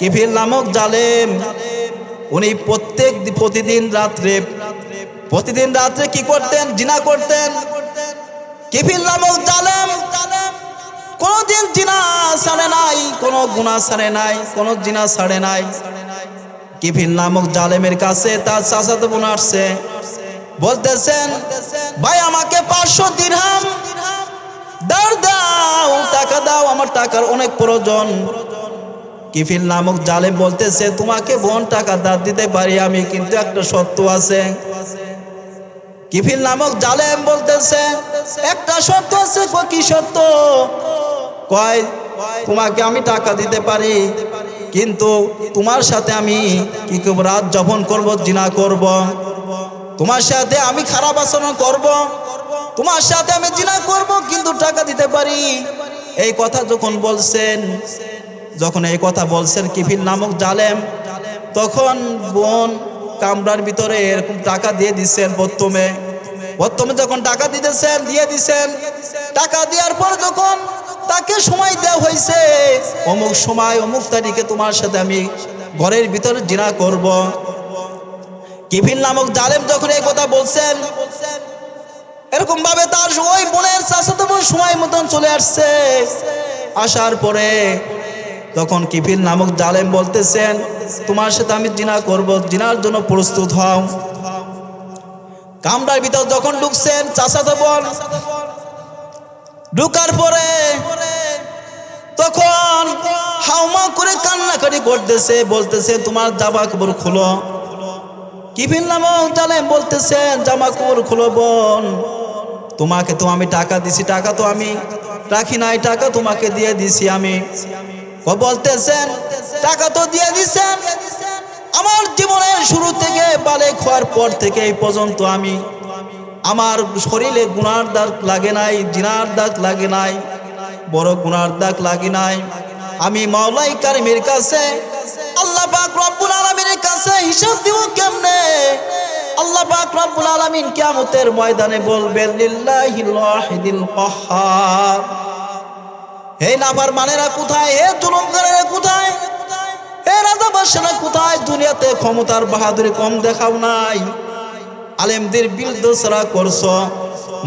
কিফিল নামক জালেম, উনি প্রত্যেক প্রতিদিন রাত্রে প্রতিদিন রাত্রে কি করতেন? জিনা করতেন। কিফিল নামক জালেম, কোনদিন জিনা ছাড়ে নাই, কোন গুণা ছাড়ে নাই, কোনো জিনা ছাড়ে নাই। কিফিল নামক জালেমের কাছে তার চাচাতো বোন আসছে। বলতেছেন, ভাই, আমাকে পাঁচশো দিরহাম। দাও, টাকা দাও, আমার টাকার অনেক প্রয়োজন। কিফিল নামক জালে বলতেছে, তোমাকে বোন টাকা দাঁত দিতে পারি আমি, কিন্তু একটা সত্য আছে। কিফিল নামক জালেম বলতেছে, একটা সত্য আছে কি সত্য কয়, তোমাকে আমি টাকা দিতে পারি, কিন্তু তোমার সাথে আমি কি রাত যপন করব, জিনা করব। তোমার সাথে আমি খারাপ আচরণ করব। তোমার সাথে আমি জিনা করব, কিন্তু টাকা দিতে পারি। এই কথা যখন বলছেন যখন এই কথা বলছেন কিফিল নামক জালেম, তখন বোন কামরার ভিতরে এরকম টাকা দিয়ে দিচ্ছেন প্রথমে। প্রথমে যখন টাকা দিতেছেন, দিয়ে দিছেন টাকা দেওয়ার পর যখন তাকে সময় দেওয়া হয়েছে, অমুক সময় অমুক তারিখে তোমার সাথে আমি ঘরের ভিতরে জিনা করব। কিফিল নামক জালেম যখন এই কথা বলছেন, এরকম ভাবে তার ওই বোনের চাষাতো সময় মতন চলে আসছে। আসার পরে তখন কিফিল নামক জালেম বলতেছেন, তোমার সাথে আমি জিনা করব, জিনার জন্য প্রস্তুত হও। কামরার ভিতর যখন ঢুকছেন চাষাতো বোন ঢুকার পরে তখন হাউমা করে কান্নাকাটি করতেছে, বলতেছে, তোমার জামা কাপড় খুলো। কিফিল নামক জালেম বলতেছেন, জামা কাপড় খুলো বোন, তোমাকে তো আমি টাকা দিছি, টাকা তো আমি রাখি নাই, টাকা তোমাকে দিয়ে দিছি আমি। বলতেছেন, টাকা তো দিয়ে দিছেন। আমার জীবনের শুরু থেকে বালে খোয়ার পর থেকে এই পর্যন্ত আমি আমার শরীরে গুনার দাগ লাগে নাই, জিনার দাগ লাগে নাই, বড় গুনার দাগ লাগে নাই। আমি মাওলাই কারিমের কাছে, আল্লাহ পাক রব্বুল আলামিনের কাছে হিসাব দিব কেমনে? আল্লাহ পাক রব্বুল আলামিন কিয়ামতের ময়দানে বলবেন, লিল্লাহিল ওয়াহিদিল কাহ্হার হে নাফার মানেরা কোথায়? হে জুলুমকারেরা কোথায়? হে রাজা বাদশারা কোথায়? দুনিয়াতে ক্ষমতার বাহাদুরি কম দেখাও নাই। আলেমদের বিরুদ্ধে সারা করছ,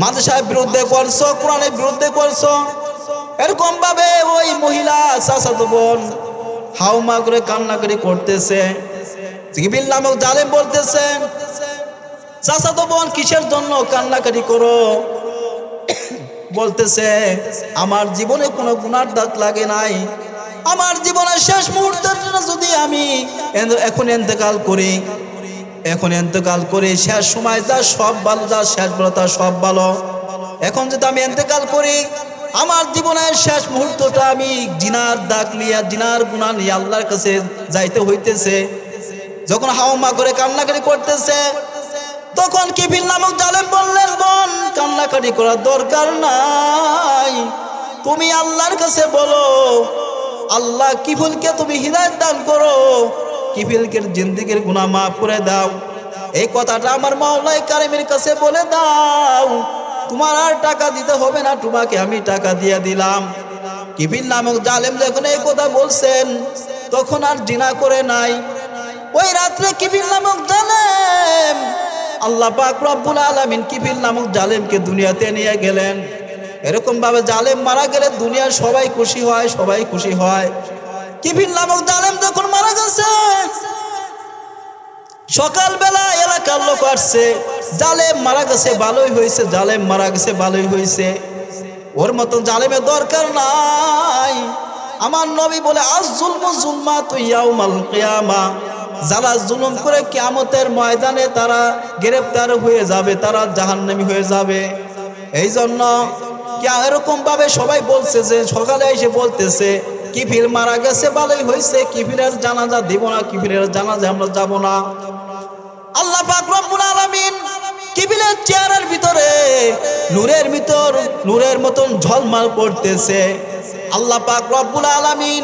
মাদ্রাসার বিরুদ্ধে করছ, কোরআনের বিরুদ্ধে করছ। এরকম ভাবে ওই মহিলা চাচাতো বোন হাউমা করে কান্নাকারি করতেছে। জিবিল নামক জালেম বলতেছে, চাচাতো বোন, কিসের জন্য কান্নাকারি করো? বলতেছে, আমার জীবনে কোনো গুণার দাগ লাগে নাই। আমার জীবনের শেষ মুহূর্তের জন্য যদি আমি এখন এতেকাল করি, এখন এতেকাল করে, শেষ সময় যা সব ভালো, যা শেষ ভালো, তা সব ভালো। এখন যদি আমি এতেকাল করি, আমার জীবনের শেষ মুহূর্তটা আমি জিনার দাগ নিয়ে, জিনার গুণা নিয়ে আল্লাহর কাছে যাইতে হইতেছে। যখন হাওমা করে কান্নাকারি করতেছে তখন কিফিল নামক জালেম বললেন, বোন, কান্নাকাটি করার দরকার নাই। তুমি আল্লাহর কাছে বলো, আল্লাহ কিফিলকে তুমি হৃদায়ত দান করো কিফিলকে জিন্দিগির গুনাহ মাফ করে দাও। এই কথাটা আমার মাওলাই কারিমের কাছে বলে দাও। তোমার আর টাকা দিতে হবে না, তোমাকে আমি টাকা দিয়ে দিলাম। কিফিল নামক জালেম যখন এই কথা বলছেন, তখন আর জিনা করে নাই। ওই রাত্রে কিফিল নামক জালেম আল্লাহ পাক রব্বুল আলামিন কিফিল নামক জালেমকে দুনিয়াতে নিয়ে গেলেন। এরকম ভাবে জালেম মারা গেলে দুনিয়ার সবাই খুশি হয়, সবাই খুশি হয়। কিফিল নামক জালেম যখন মারা গেছে, সকালবেলা এলাকার লোক আসছে, জালেম মারা গেছে, ভালোই হয়েছে, জালেম মারা গেছে, ভালোই হয়েছে। ওর মতো জালেমের দরকার নাই। আমার নবী বলে, আজ জুলম জুলমা তুই ইয়াউমাল কিয়ামা। যারা জুলুম করে কিয়ামতের ময়দানে তারা গ্রেফতার হয়ে যাবে, তারা জাহান্নামী হয়ে যাবে। এই জন্য এরকম ভাবে সবাই বলছে যে, সকালে এসে বলতেছে কিফির মারা গেছে, ভালোই হয়েছে কিফিরের জানাজা দিব না কিফিরের জানাজা আমরা যাব না। আল্লাহ পাক আলামিন কিবিলের চেয়ারের ভিতরে নূরের ভিতর, নূরের মতন ঝলমাল করতেছে। আল্লাহ পাক রব্বুল আলামিন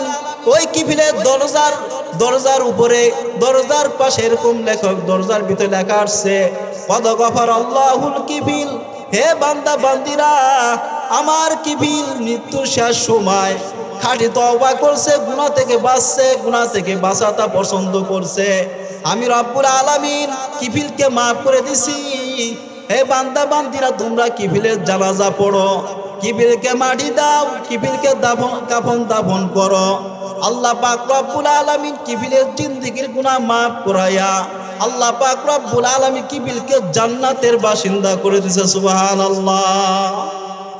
ওই কিবিলের দরজার দরজার উপরে, দরজার পাশে এরকম লেখক দরজার ভিতরে লেখা আসছে, কদ গফার আল্লাহুল কিবিল হে বান্দা, বান্দিরা, আমার কিবিল মৃত্যুর শেষ সময়, খাঁটি তওবা করছে, গুনাহ থেকে বাঁচছে, গুনাহ থেকে বাঁচাটা পছন্দ করছে, আমি রব্বুল আলামিন কিফিলকে মাফ করে দিছি, হে বান্দা, বান্দিরা, তোমরা কিফিলের জানাজা পড়ো, কিফিলকে মাটি দাও, কিফিলকে দাফন, কাফন দাফন করো আল্লাহ পাক রব্বুল আলামিন কিবিলের জিন্দিগির গুনাহ মাফ করাইয়া আল্লাহ পাক রব্বুল আলামিন কিবিলকে জান্নাতের বাসিন্দা করে দিয়েছে সুবহানাল্লাহ।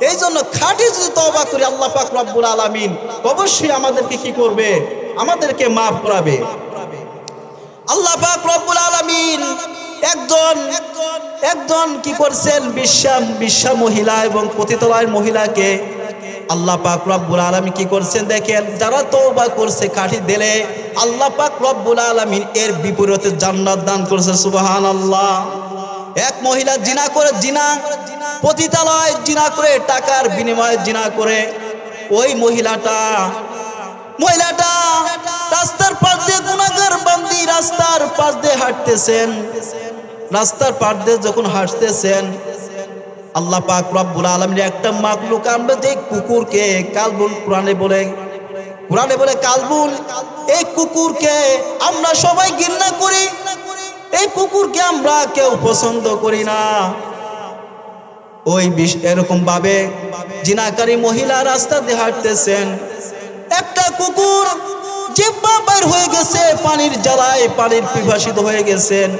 এই জন্য খাঁটি যদি তওবা করি, আল্লাহ পাক রব্বুল আলামিন অবশ্যই আমাদেরকে কি করবে? আমাদেরকে মাফ করাবে। আল্লাহ পাক রব্বুল আলামিন একজন একজন কি করছেন? বিশ্বা বিশ্বা মহিলা এবং পতিতলয়ের মহিলাকে আল্লাহ পাক রব্বুল আলামিন কি করছেন দেখেন, যারা তওবা করছে, কাঠি দিলে আল্লাহ পাক রব্বুল আলামিন এর বিপরীতে জান্নাত দান করছে সুবাহান আল্লাহ এক মহিলা জিনা করে জিনা, পতিতালয় জিনা করে, টাকার বিনিময়ে জিনা করে, ওই মহিলাটা মহিলাটা রাস্তার পাশ দিয়ে গুণাগার বান্দি রাস্তার পাশ দিয়ে হাঁটতেছেন। রাস্তার পাশ দিয়ে যখন হাঁটতেছেন আল্লাহ পাক রব্বুল আলমীর একটা মাকলুক আমরা যে কুকুরকে কালবুল কোরআনে বলে কোরআনে বলে কালবুল, এই কুকুরকে আমরা সবাই ঘৃণা করি, এই কুকুরকে আমরা কেউ পছন্দ করি না। ওই বিষ- এরকম ভাবে জিনাকারী মহিলা রাস্তা দিয়ে হাঁটতেছেন। একটা কুকুর জিব্বা বের হয়ে গেছে, পানির জ্বালায় পানির পিপাসিত হয়ে গেছেন।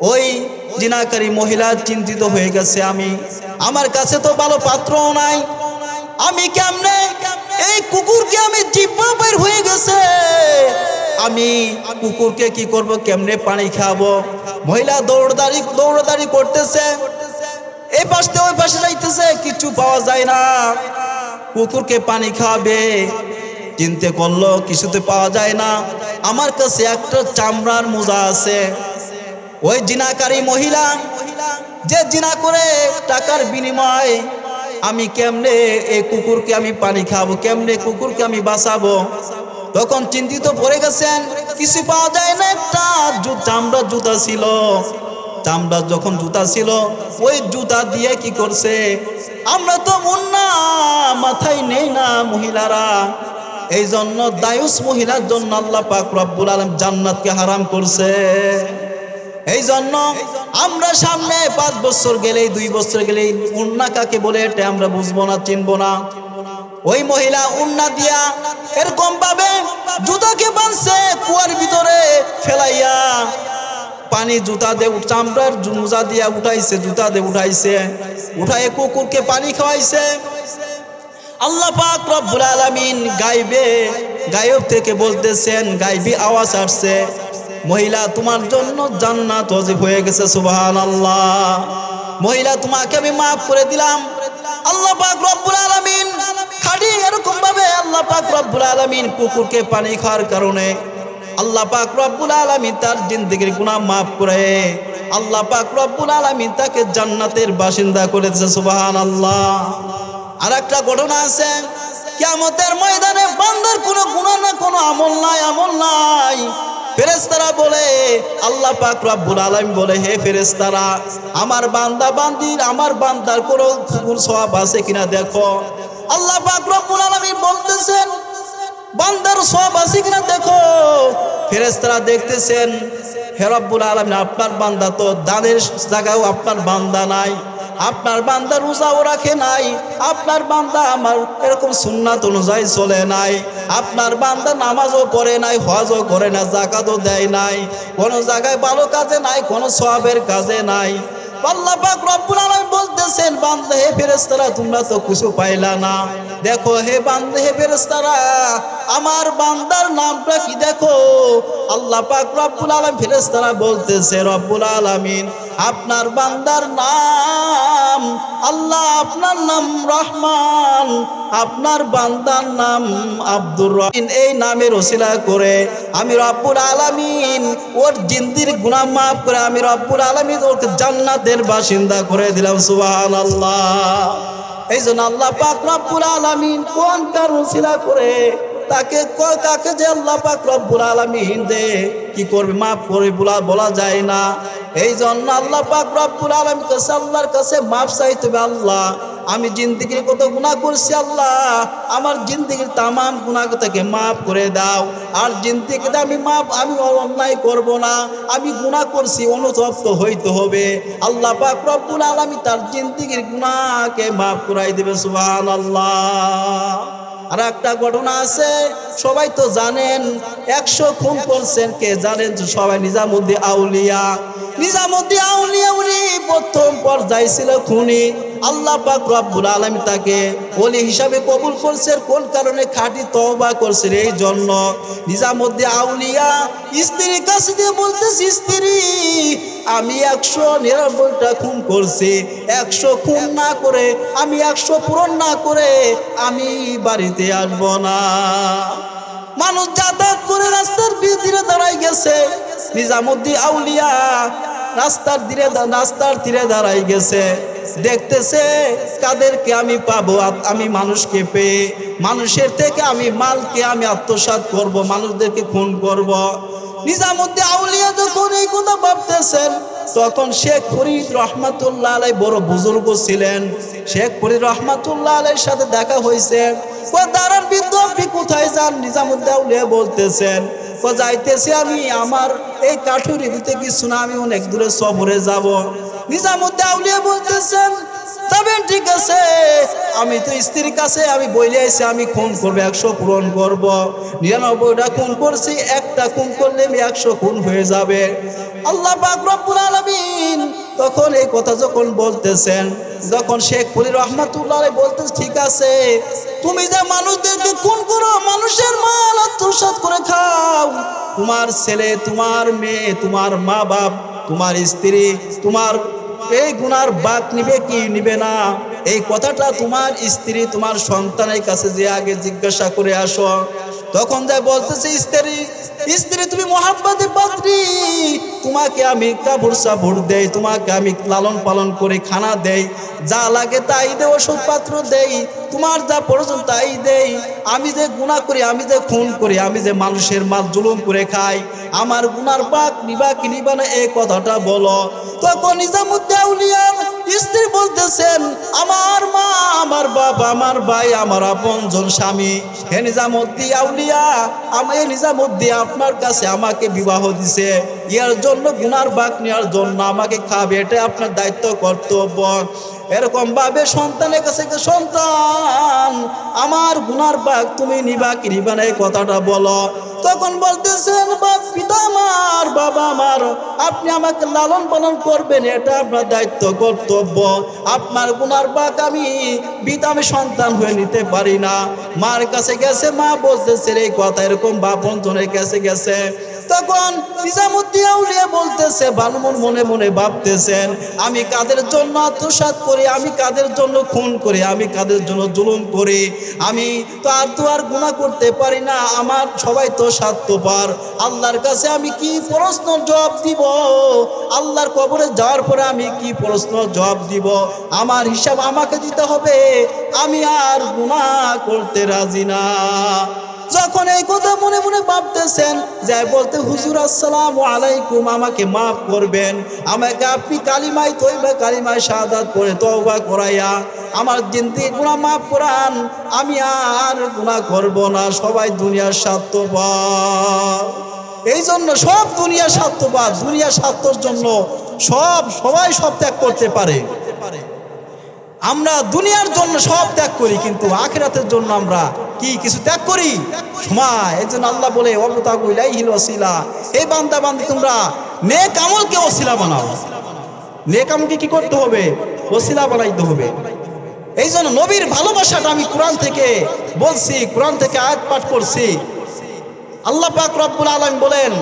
ওই জিনাকারী মহিলা চিন্তিত হয়ে গেছে আমি। আমার কাছে তো ভালো পাত্রও নাই। আমি কেমনে এই কুকুরকে আমি জিব্বা বের হয়ে গেছে। আমি কুকুরকে কি করব, কেমনে পানি খাব? মহিলা দৌড়দাড়ি দৌড়দাড়ি করতেছে। এই পাশ ওই পাশে যাইতেছে, কিছু পাওয়া যায় না। কুকুরকে পানি খাওয়াবে চিনতে করল, কিছুতে পাওয়া যায় না। আমার কাছে একটা চামড়ার মোজা আছে। ওই জিনাকারী মহিলা, যে জিনা করে টাকার বিনিময় আমি কেমনে এই কুকুরকে আমি পানি খাব, কেমনে কুকুরকে আমি বাঁচাবো? তখন চিন্তিত পড়ে গেছেন, কিছু পাওয়া যায় না, একটা চামড়ার জুতা ছিল। চামড়ার যখন জুতা ছিল, ওই জুতা দিয়ে কি করছে? আমরা তো মুন্না, মাথায় নেই না মহিলারা। এই জন্য দায়ুস মহিলার জন্য আল্লাহ পাক রব্বুল আলম জান্নাতকে হারাম করছে। এই জন্য আমরা সামনে পাঁচ বছর গেলেই, দুই বছর গেলেই উন্না কাকে বলে এটা আমরা বুঝব না, চিনবো না। ওই মহিলা উন্না দিয়া এরকম ভাবে জুতাকে বাঁধছে, কুয়ার ভিতরে ফেলাইয়া পানি জুতা দিয়ে চামড়ার মোজা দিয়া উঠাইছে, জুতা দিয়ে উঠাইছে। উঠাই কুকুরকে পানি খাওয়াইছে। আল্লাহ পাক রব্বুল আলামিন গাইবে গায়ব থেকে বলতেছেন, গাইবি আওয়াজ আসছে। মহিলা তোমার জন্য জান্নাত ওয়াজিব হয়ে গেছে, সুবহানাল্লাহ। মহিলা তোমাকে আমি মাফ করে দিলাম। আল্লাহ পাক রব্বুল আলামিন খাটি এরকম ভাবে আল্লাহ পাক রব্বুল আলামিন কুকুরকে পানি খাওয়ার কারণে আল্লাহ পাক রব্বুল আলামিন তার জিন্দেগির গুনাহ মাফ করে, আল্লাহ পাক রব্বুল আলামিন তাকে জান্নাতের বাসিন্দা করেছে সুবহানাল্লাহ। আর একটা ঘটনা আছে, কিয়ামতের ময়দানে বান্দার কোনো গুণা না কোনো আমল নাই আমল নাই। ফেরেস্তারা বলে, আল্লাহ পাক রব্বুল আলামিন বলে, হে ফেরেস্তারা আমার বান্দা বান্দির, আমার বান্দার কোনো কুকুর সওয়াব আছে কিনা দেখো। আল্লাহ পাক রব্বুল আলামিন বলতেছেন, বান্দার সব আছে কিনা দেখো। ফেরেস্তারা দেখতেছেন, হে রব্বুল আলামিন, আপনার বান্দা তো দানের জায়গাও আপনার বান্দা নাই। আপনার বান্দা রোজাও রাখে নাই, আপনার বান্দা আমার এরকম সুন্নাত অনুযায়ী চলে নাই, আপনার বান্দা নামাজও পড়ে নাই, হজও করে না, জাকাতও দেয় নাই, কোনো জায়গায় ভালো কাজে নাই, কোনো সবের কাজে নাই। আল্লাহ পাক রব্বুল আলামিন বলতেছেন, বান্দা, হে ফেরেশতারা, তোমরা তো কিছু পাইলা না। দেখো হে বান্দা, হে ফেরেশতারা, আমার বান্দার নামটা কি দেখো? আল্লাহ পাক রব্বুল আলামিন ফেরেশতারা বলতেছে, রব্বুল আলামিন, আপনার বান্দার নাম, আল্লাহ আপনার নাম রহমান, আপনার বান্দার নাম আব্দুর রহিম। এই নামের ওসিলা করে আমি রব্বুল আলামিন, ওর জিন্দির গুনাহ মাফ করে আমি রব্বুল আলামিন ওকে জান্নাতের বাসিন্দা করে দিলাম, সুবহানাল্লাহ। এই জন্য আল্লাহ পাক রব্বুল আলামিন কোন কার ওসিলা করে তাকে তাকে যে আল্লাহ পাক রব্বুল আলামিন দে, কি করবে, মাফ করে বলা বলা যায় না। এই জন্য আল্লাহ পাক রব্বুল আলামিন কাছে, আল্লাহর কাছে মাফ চাইতে হবে আল্লাহ। আমি জিন্দিগির কত গুণা করছি আল্লাহ। আমার জিন্দিগির তামাম গুণা থেকে মাফ করে দাও। আর জিন্দিগিতে আমি মাফ, আমি অন্যায় করব না। আমি গুণা করছি, অনুতপ্ত হইতে হবে। আল্লাহ পাক রব্বুল আলামিন তার জিন্দিগির গুণাকে মাফ করাই দেবে, সুবহানাল্লাহ। আর একটা ঘটনা আছে, সবাই তো জানেন, একশো খুন করছেন, কে জানেন? সবাই নিজামুদ্দিন আউলিয়া। নিজামুদ্দিন আউলিয়া প্রথম তাকে হিসাবে কোন কারণে খাঁটি করছেন এই জন্য আউলিয়া স্ত্রীর কাছে দিয়ে বলতেছি, স্ত্রী, আমি একশো নিরানব্বইটা খুন করছি। একশো খুন না করে, আমি একশো পূরণ না করে আমি বাড়িতে আসব না। মানুষ যাতায়াত করে রাস্তার তীরে দাঁড়াই গেছে। নিজামুদ্দিন আউলিয়া রাস্তার তীরে রাস্তার তীরে দাঁড়াই গেছে। দেখতেছে, কাদেরকে আমি পাবো আমি মানুষকে পেয়ে। মানুষের থেকে আমি মালকে আমি আত্মসাৎ করব, মানুষদেরকে খুন করব। নিজামুদ্দিন আউলিয়া যখন এই কথা ভাবতেছেন, তখন শেখ ফরিদ রহমাতুল্লাহ আলাই বড় বুজুর্গ ছিলেন। শেখ ফরিদ রহমাতুল্লাহ আলাইর সাথে দেখা হয়েছে। ও দাঁড়ান কোথায় যান? নিজামুদ্দিন আউলিয়া বলতেছেন ও যাইতেছি আমি, আমার এই কাঠুরি দিতে কিছু না আমি অনেক দূরে সফরে যাব। নিজামুদ্দিন আউলিয়া বলতেছেন, যাবেন, ঠিক আছে। আমি তো স্ত্রীর কাছে, আমি বইলে আইছি আমি খুন করব, একশো পূরণ করব। নিরানব্বইটা খুন করছি, একটা খুন করলে আমি একশো খুন হয়ে যাবে। আল্লাহ রব্বুল আলামিন তখন এই কথা যখন বলতেছেন, যখন শেখ ফরিদ রহমাতুল্লাহ বলতেছে, ঠিক আছে, তুমি যে মানুষদেরকে খুন করো, মানুষের মাল আত্মসাৎ করে খাও। তোমার ছেলে, তোমার মেয়ে, তোমার মা বাপ তোমার স্ত্রী, তোমার এই গুনার বাক নিবে কি নিবে না? এই কথাটা তোমার স্ত্রী, তোমার সন্তানের কাছে যে আগে জিজ্ঞাসা করে আসো তখন যাই বলতেছে, স্ত্রী স্ত্রী, তুমি মহাব্বাতে পাত্রী। তোমাকে আমি কাপড় সাপড় দেই, তোমাকে আমি লালন পালন করে খানা দেই। যা লাগে তাই দে ওষুধ পাত্র দেই। তোমার যা প্রয়োজন তাই দেই। আমি যে গুণা করি, আমি যে খুন করি, আমি যে মানুষের মাল জুলুম করে খাই, আমার গুনার বাক নিবা কি নিবা না এই কথাটা বলো। তখন নিজামুদ্দিন আউলিয়ার স্ত্রী বলতেছেন, আমার মা, আমার বাবা, আমার ভাই, আমার আপনজন স্বামী, হে নিজামুদ্দিন আউলিয়া, আমি নিজামুদ্দিন আপনার কাছে আমাকে বিবাহ দিছে। ইয়ার জন্য গুনার বাক নেওয়ার জন্য আমাকে খাবে এটা আপনার দায়িত্ব, কর্তব্য। এরকম ভাবে সন্তানের কাছে সন্তান, আমার গুনার বাঘ তুমি নিবা কি এই কথাটা বলো। তখন বলতেছেন, বাপ, পিতা আমার, বাবা আমার, আপনি আমাকে লালন পালন করবেন, এটা আপনার দায়িত্ব, কর্তব্য। আপনার গুনার বাঘ আমি পিতা সন্তান হয়ে নিতে পারি না। মার কাছে গেছে, মা বলতেছে এই কথা এরকম বাপন জনের কাছে গেছে। তখন নিজামুদ্দিন আউলিয়া বলতেছে বালমন মনে মনে ভাবতেছেন, আমি কাদের জন্য আত্মসাৎ করি, আমি কাদের জন্য খুন করি, আমি কাদের জন্য জুলুম করি, আমি তো আর তো আর গুণা করতে পারি না, আমার সবাই তো স্বার্থপর। আল্লাহর কাছে আমি কি প্রশ্ন জবাব দিব? আল্লাহর কবরে যাওয়ার পরে আমি কি প্রশ্ন জবাব দিব? আমার হিসাব আমাকে দিতে হবে, আমি আর গুণা করতে রাজি না। যখন এই কথা মনে মনে ভাবতেছেন, যাই বলতে, হুজুর, আসসালাম আলাইকুম, আমাকে মাফ করবেন। আমাকে আপনি কালিমাই তৈবা কালিমায় শাহাদাত করে তওবা করাইয়া আমার দিন জিন্দি গুণা মাফ করান। আমি আর গুণা করব না, সবাই দুনিয়ার স্বার্থপর। এই জন্য সব দুনিয়া স্বার্থবাদ দুনিয়া স্বার্থর জন্য সব, সবাই সব ত্যাগ করতে পারে। আমরা দুনিয়ার জন্য সব ত্যাগ করি, কিন্তু আখেরাতের জন্য আমরা কি কিছু ত্যাগ করি? সময়। এই জন্য আল্লাহ বলে অবতাগু ইলাইহিল ওসিলা এই বান্দা, বান্দি, তোমরা নেক আমলকে ওসিলা বানাও। নেক আমলকে কি করতে হবে? ওসিলা বানাইতে হবে। এই জন্য নবীর ভালোবাসাটা আমি কোরআন থেকে বলছি, কোরআন থেকে আয়াত পাঠ করছি। আল্লাহ পাক রব্বুল আলামিন বলেন,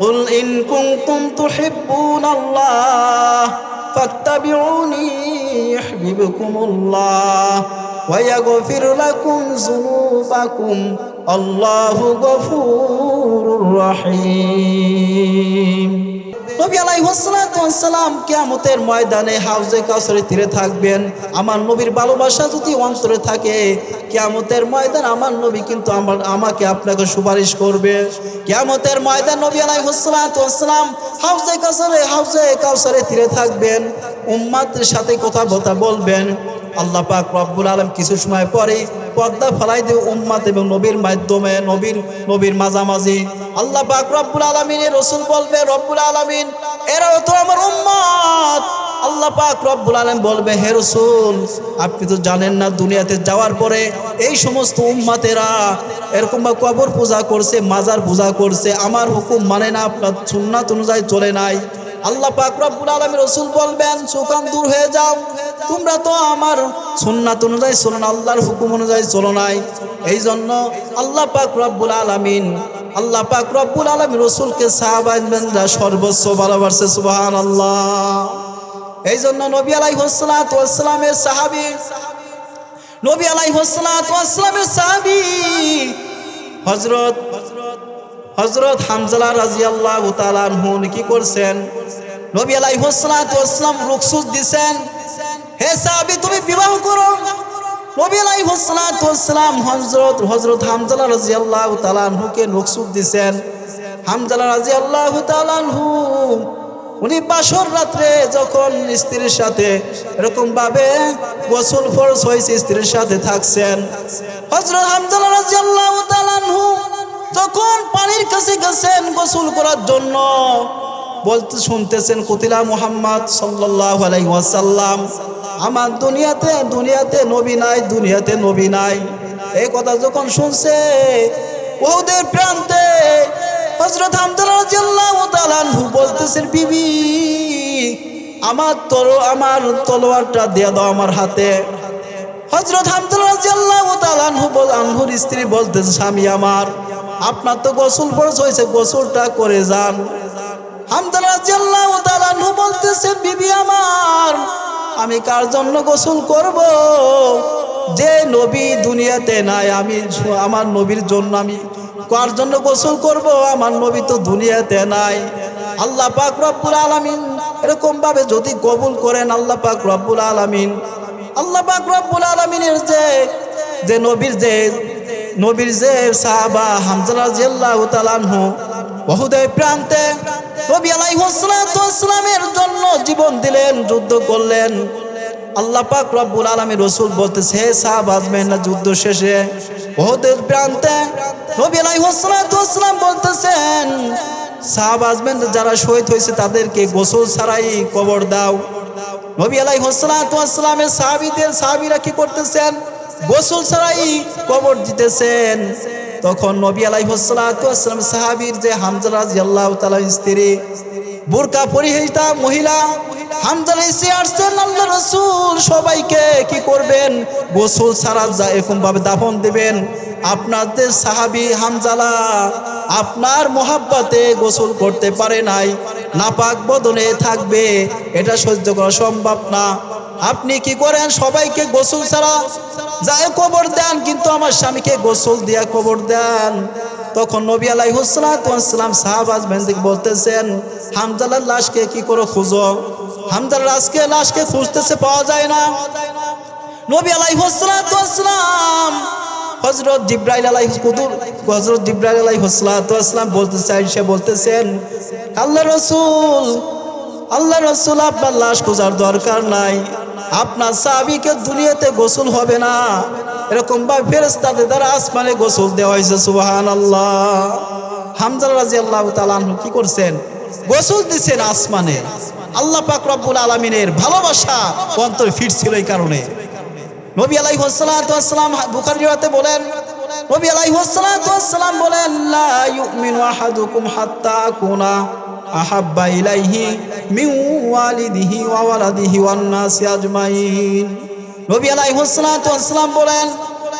কুল ইন কুনতুম তুহিব্বুনাল্লাহ। ফাত্তাবিউনি ইউহিব্বুকুমুল্লাহ ওয়া ইয়াগফির লাকুম যুনুবাকুম আল্লাহু গফুরুর রহিম নবী আলাইহিসসালাম কিয়ামতের ময়দানে হাউজে কাউসারের তীরে থাকবেন। আমার নবীর ভালোবাসা যদি অন্তরে থাকে, কিয়ামতের ময়দান আমার নবী কিন্তু আমার আমাকে আপনাকে সুপারিশ করবে। কিয়ামতের ময়দান নবী আলাইহিসসালাম হাউজে কাউসারে হাউসে কাউসারে তীরে থাকবেন উম্মাতের সাথে কথা বথা বলবেন। আল্লাহ পাক রব্বুল আলম কিছু সময় পরে পর্দা ফেলাই দেবে উম্মাত এবং নবীর মাধ্যমে, নবীর নবীর মাঝামাঝি। আল্লাহ পাক রব্বুল আলমিনের রসুল বলবে, রব্বুল আলমিন, এরাও তো আমার উম্মাত আল্লাহ পাক রব্বুল আলম বলবে, হে রসুল, আপনি তো জানেন না দুনিয়াতে যাওয়ার পরে এই সমস্ত উম্মাতেরা এরকম বা কবর পূজা করছে, মাজার পূজা করছে, আমার হুকুম মানে না, আপনার সুন্নাত অনুযায়ী চলে নাই। আল্লাহ পাক রব্বুল আলমী রসুল বলবেন, সুকান দূর হয়ে যাও, তোমরা তো আমার সুন্নাত অনুযায়ী চলো না, আল্লাহর হুকুম অনুযায়ী চলো নাই। এই জন্য আল্লাহ পাক রব্বুল আলমিন, আল্লাহ পাক রব্বুল আলমী রসুলকে সাহাবাইনরা সর্বস্ব ভালোবাসে সুবাহান আল্লাহ এই জন্য নবী আলাই হোসলামের সাহাবি, নবী আলাই হোসলামের সাহাবি হজরত হজরত হামজালা রাজি আল্লাহ তালানহুন কি করছেন? নবী আলাই হোসলাম রুকসুস দিছেন। হে সাহাবি, তুমি বিবাহ করো। নবী আলাই হোসলাম হজরত হজরত হামজালা রাজি আল্লাহ তালানহুকে রুকসুস দিছেন। হামজালা রাজি আল্লাহ তালানহু উনি বাসর রাত্রে যখন স্ত্রীর সাথে এরকম ভাবে গোসল ফরজ হয়েছে, স্ত্রীর সাথে থাকছেন। হজরত হামজালা রাদিয়াল্লাহু তাআলা যখন পানির কাছে গেছেন গোসল করার জন্য, বলতে শুনতেছেন, কুতিলা মুহাম্মদ সাল্লাল্লাহু আলাইহি ওয়াসাল্লাম, আমার দুনিয়াতে দুনিয়াতে নবী নাই, দুনিয়াতে নবী নাই। এই কথা যখন শুনছে ওদের প্রান্তে হজরত হামদাল্লাহু বলতেছেন, বিবি, আমার তলো, আমার তলোয়ারটা দিয়ে দাও আমার হাতে। হজরত হামদুল্লাহর স্ত্রী বলতেছে, স্বামী আমার, আপনার তো গোসল ফরজ হয়েছে, গোসলটা করে যান। হামদুল্লাহ বলতেছে, বিবি আমার, আমি কার জন্য গোসল করব? যে নবী দুনিয়াতে নাই, আমি আমার নবীর জন্য আমি কার জন্য গোসল করব? আমার নবী তো দুনিয়াতে নাই। আল্লাহ পাক রব্বুল আলামিন এরকম ভাবে যদি কবুল করেন আল্লাহ পাক রব্বুল আলামিন। আল্লাহ পাক রব্বুল আলামিনের যে যে নবীর যে নবীর যে সাহাবা হামজা রাদিয়াল্লাহু তাআলা আনহু, বহুদের প্রান্তে নবী আলাইহিস সালামের জন্য জীবন দিলেন, যুদ্ধ করলেন। আল্লাহ পাক রব্বুল আলামিন রসুল বলতেছে সাহাব আজমেন না যুদ্ধ শেষে? ওহদের প্রান্তে নবী আলাইহিসসালাম বলতেছেন, সাহাব আসবেন, যারা শহীদ হয়েছে তাদেরকে গোসল ছাড়াই কবর দাও। নবী আলাইহিসসালামের সাহাবীদের সাহাবীরা কি করতেছেন? গোসল ছাড়াই কবর দিতেছেন। তখন নবী আলাইহিসসালাম সাহাবীর যে হামজা রাদিয়াল্লাহু তাআলা স্ত্রী বোরকা পরিহিতা মহিলা আল্লাহ রসুল, সবাইকে কি করবেন? গোসল ছাড়া যা এরকম ভাবে দাফন দেবেন। আপনাদের সাহাবি হামজালা আপনার মোহাব্বতে গোসল করতে পারে নাই, নাপাক বদনে থাকবে, এটা সহ্য করা সম্ভব না। আপনি কি করেন? সবাইকে গোসল ছাড়া যায় কবর দেন, কিন্তু আমার স্বামীকে গোসল দিয়া কবর দেন। তখন নবী আলাই হুসলাম সাহাবাজ বেন্দিক বলতেছেন, হামজালার লাশকে কি করে খুঁজো? হামজার লাশকে লাশকে খুঁজতেছে, পাওয়া যায় না। নবী আলাই হুসলাম হজরত জিব্রাইল আলাই কুদুর হজরত জিব্রাইল আলাই হুসলাম বলতেছে সে বলতেছেন, আল্লাহ রসুল আল্লাহ রসুল, আপনার লাশ খোঁজার দরকার নাই। আপনার সাহাবিকে দুনিয়াতে গোসল হবে না। এরকম বা ফেরেস্তাদের দ্বারা আসমানে গোসল দেওয়া হয়েছে সুবাহান আল্লাহ হামজাল রাজি আল্লাহ তালানহু কি করছেন? গোসল দিচ্ছেন আসমানে। আল্লাহ পাক রব্বুল আলমিনের ভালোবাসা অন্তরে ফিরছিল এই কারণে। নবী আলাই হাসসালাম বুখারি রিওয়াতে বলেন, নবী ইলাইহি নবী আলাইহিস সালাতু বলেন,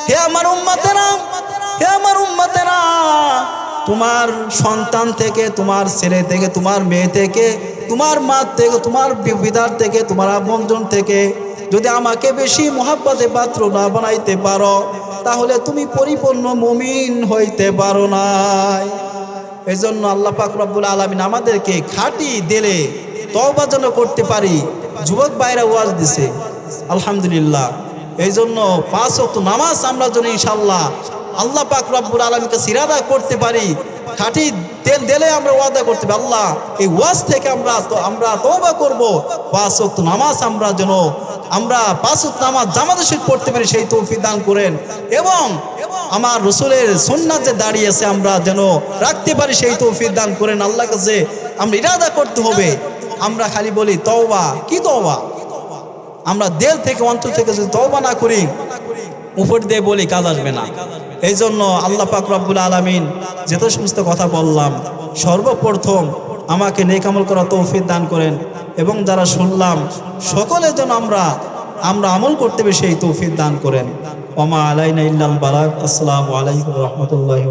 হে আমার উম্মতেরা, হে আমার উম্মতেরা, তোমার সন্তান থেকে, তোমার ছেলে থেকে, তোমার মেয়ে থেকে, তোমার মা থেকে, তোমার পিতার থেকে, তোমার আপনজন থেকে যদি আমাকে বেশি মহাব্বতে পাত্র না বানাইতে পারো, তাহলে তুমি পরিপূর্ণ মুমিন হইতে পারো নাই। এই জন্য আল্লাহ পাক আলমিন আমাদেরকে খাটি দিলে তবা যেন করতে পারি। যুবক বাইরে ওয়াজ দিছে। আলহামদুলিল্লাহ। এই জন্য পাঁচ অক্ট নামাজ আমরা যেন ইনশাল্লাহ আল্লাহ পাক রব্বুল আলমীকে সিরাদা করতে পারি, খাটি তেল দিলে আমরা ওয়াদা করতে পারি, আল্লাহ এই ওয়াজ থেকে আমরা আমরা তবা করব। পাঁচ অক্ট নামাজ আমরা যেন, আমরা পাঁচ ওয়াক্ত নামাজ জামাতে শরীফ পড়তে পারি, সেই তৌফিক দান করেন। এবং আমার রসুলের সুন্নাত যে দাঁড়িয়েছে আমরা যেন রাখতে পারি, সেই তৌফিক দান করেন। আল্লাহ কাছে আমরা ইরাদা করতে হবে। আমরা খালি বলি তওবা, কি তওবা? আমরা দেল থেকে, অন্তর থেকে যদি তওবা না করি, উপর দিয়ে বলি কাজ আসবে না। এই জন্য আল্লাহ পাক রব্বুল আলমিন যেত সমস্ত কথা বললাম, সর্বপ্রথম আমাকে নেকামল করা তৌফিক দান করেন এবং যারা শুনলাম, সকলের জন্য আমরা আমরা আমল করতে হবে সেই তৌফিক দান করেন। ওমা আলাইনা ইল্লাল বালাক আসসালামু আলাইকুম রহমতুল্লাহ